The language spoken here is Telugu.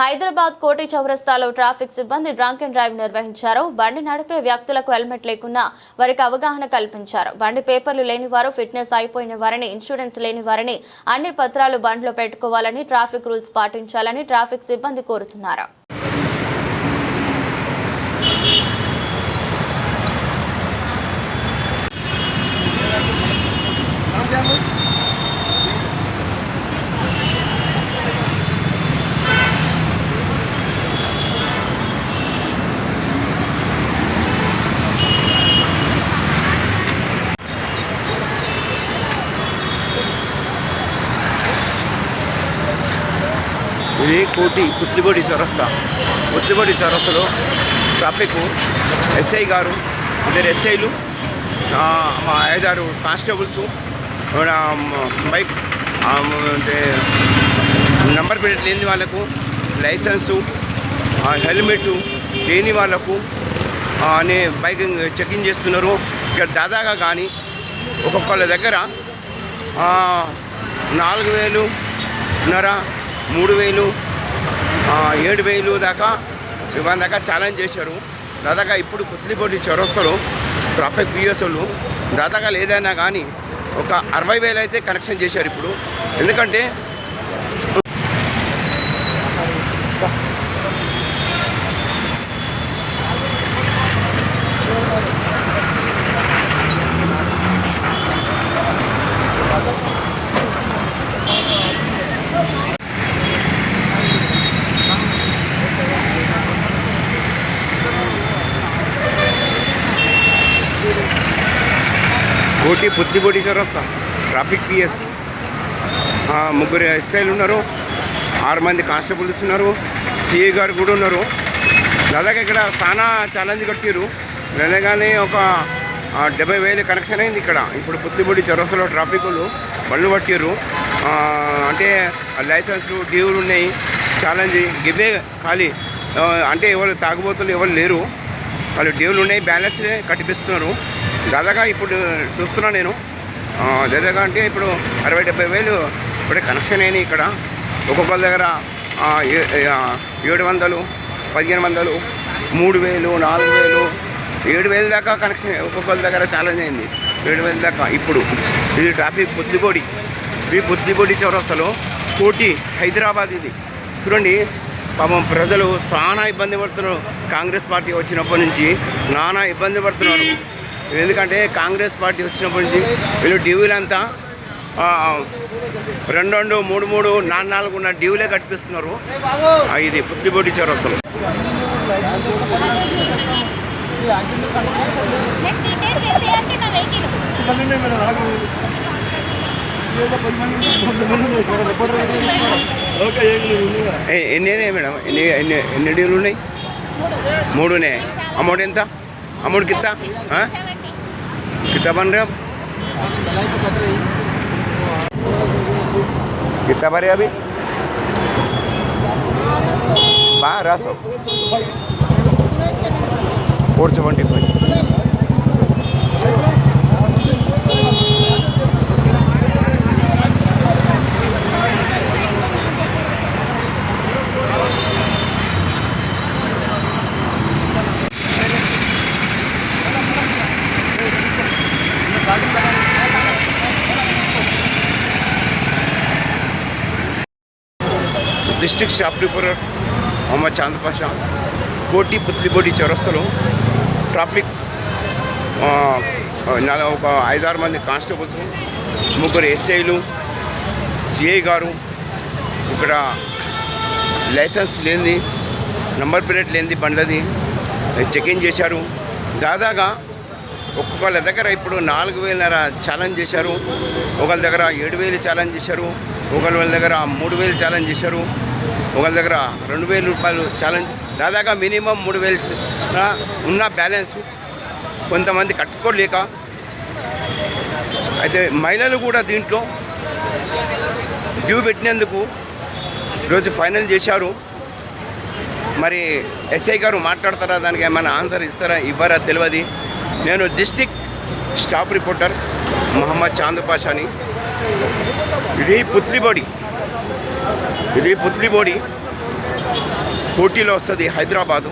హైదరాబాద్ కోటి చౌరస్తాలో ట్రాఫిక్ సిబ్బంది డ్రంక్ అండ్ డ్రైవ్ నిర్వహించారు. బండి నడిపే వ్యక్తులకు హెల్మెట్ లేకున్నా వారికి అవగాహన కల్పించారు. బండి పేపర్లు లేని వారు ఫిట్నెస్ అయిపోయిన వారిని ఇన్సూరెన్స్ లేని వారిని అన్ని పత్రాలు బండిలో పెట్టుకోవాలని ట్రాఫిక్ రూల్స్ పాటించాలని ట్రాఫిక్ సిబ్బంది కోరుతున్నారు. ఇది కోటి పుత్తిబడి చౌరస్తా. పుత్తిబడి చౌరస్తాలో ట్రాఫిక్ ఎస్ఐ గారు ఇద్దరు ఎస్ఐలు మా ఐదారు కానిస్టేబుల్స్ బైక్ అంటే నంబర్ ప్లేట్ లేని వాళ్ళకు లైసెన్సు హెల్మెట్ లేని వాళ్ళకు అనే బైకింగ్ బైక్ చెకింగ్ చేస్తున్నారు. ఇక్కడ దాదాగా కానీ ఒక్కొక్కళ్ళ దగ్గర నాలుగు వేలు ఉన్నర మూడు వేలు ఏడు వేలు దాకా ఇవాళ దాకా ఛాలెంజ్ చేశారు. దాదాగా ఇప్పుడు పుత్లిపోటి చౌరస్తలో ట్రాఫిక్ బిఎస్ఎల్లు దాదాగా లేదైనా కానీ ఒక అరవై వేలు అయితే కనెక్షన్ చేశారు ఇప్పుడు. ఎందుకంటే ఓటీ పుత్తిపోటీ చౌరస్తా ట్రాఫిక్ పిఎస్. ముగ్గురు ఎస్ఐలు ఉన్నారు. ఆరు మంది కానిస్టేబుల్స్ ఉన్నారు. సిఐ గారు కూడా ఉన్నారు. దాదాపు ఇక్కడ చాలా ఛాలెంజ్ కట్టారు వెళ్ళగానే ఒక డెబ్బై వేలు కనెక్షన్ అయింది ఇక్కడ. ఇప్పుడు పుత్తిపూడి చౌరస్తలో ట్రాఫిక్లు బండ్లు పట్టారు అంటే లైసెన్స్లు డ్యూలు ఉన్నాయి. ఛాలెంజ్ గివే ఖాళీ. అంటే ఎవరు తాగుబోతులు ఎవరు లేరు. వాళ్ళు డ్యూలు ఉన్నాయి బ్యాలెన్స్ కట్టిపిస్తున్నారు. దాదాగా ఇప్పుడు చూస్తున్నా నేను. ఆ, దాదాగా అంటే ఇప్పుడు అరవై డెబ్బై వేలు ఇప్పుడే కనెక్షన్ అయినాయి ఇక్కడ. ఒక్కొక్కరి దగ్గర ఏ- ఏడు వందలు పదిహేను వందలు మూడు వేలు నాలుగు వేలు ఏడు వేల దాకా కనెక్షన్ ఒక్కొక్కరి దగ్గర ఛాలెంజ్ అయింది. ఏడు వేల దాకా ఇప్పుడు. ఇది ట్రాఫిక్ బుద్ధిపొడి ఈ బుద్ధిపొడి చౌరస్తలో కోటి హైదరాబాద్ ఇది. చూడండి పాపం ప్రజలు చాలా ఇబ్బంది పడుతున్నారు. కాంగ్రెస్ పార్టీ వచ్చినప్పటి నుంచి నానా ఇబ్బంది పడుతున్నారు. ఎందుకంటే కాంగ్రెస్ పార్టీ వచ్చినప్పటి నుంచి వీళ్ళు డ్యూలంతా ఆ, రెండు రెండు మూడు మూడు నాలుగు నాలుగు ఉన్న డ్యూలే కట్టిస్తున్నారు ఇది పుట్టి చౌరస్తలో అసలు. ఎన్ని మేడం? ఎన్ని ఎన్ని ఎన్ని డ్యూలు ఉన్నాయి? మూడునే. అమౌంట్ ఎంత? అమౌంట్ కింద? कितना बन रहे अब? कितना भरे अभी? बारह सौ। Four seventy five district shop Mohammed Chand Pasha Koti Putlibowli చౌరస్తలో traffic ఒక ఐదారు మంది కానిస్టేబుల్స్ ముగ్గురు ఎస్ఐలు సిఐ గారు ఇక్కడ లైసెన్స్ లేనిది నంబర్ ప్లేట్ లేనిది బండ్లది చెకింగ్ చేశారు. దాదాగా ఒక్కొక్కళ్ళ దగ్గర ఇప్పుడు నాలుగు వేలన్నర ఛాలెంజ్ చేశారు. ఒకళ్ళ దగ్గర ఏడు వేలు ఛాలెంజ్ చేశారు. ఒకళ్ళ వాళ్ళ దగ్గర మూడు వేలు ఛాలెంజ్ చేశారు. ఒకళ్ళ దగ్గర రెండు వేల రూపాయలు ఛాలెంజ్ దాదాగా మినిమం మూడు వేలు ఉన్న బ్యాలెన్స్ కొంతమంది కట్టుకోలేక అయితే మహిళలు కూడా దీంట్లో డ్యూ పెట్టినందుకు ఈరోజు ఫైనల్ చేశారు. మరి ఎస్ఐ గారు మాట్లాడతారా? దానికి ఏమైనా ఆన్సర్ ఇస్తారా? ఇవ్వరా? తెలియదు. నేను district staff reporter Mohammed Chand పాషాని. ఇది పుత్లిబోడి ఇది పుత్లిబోడి పోటీలో వస్తుంది హైదరాబాదు.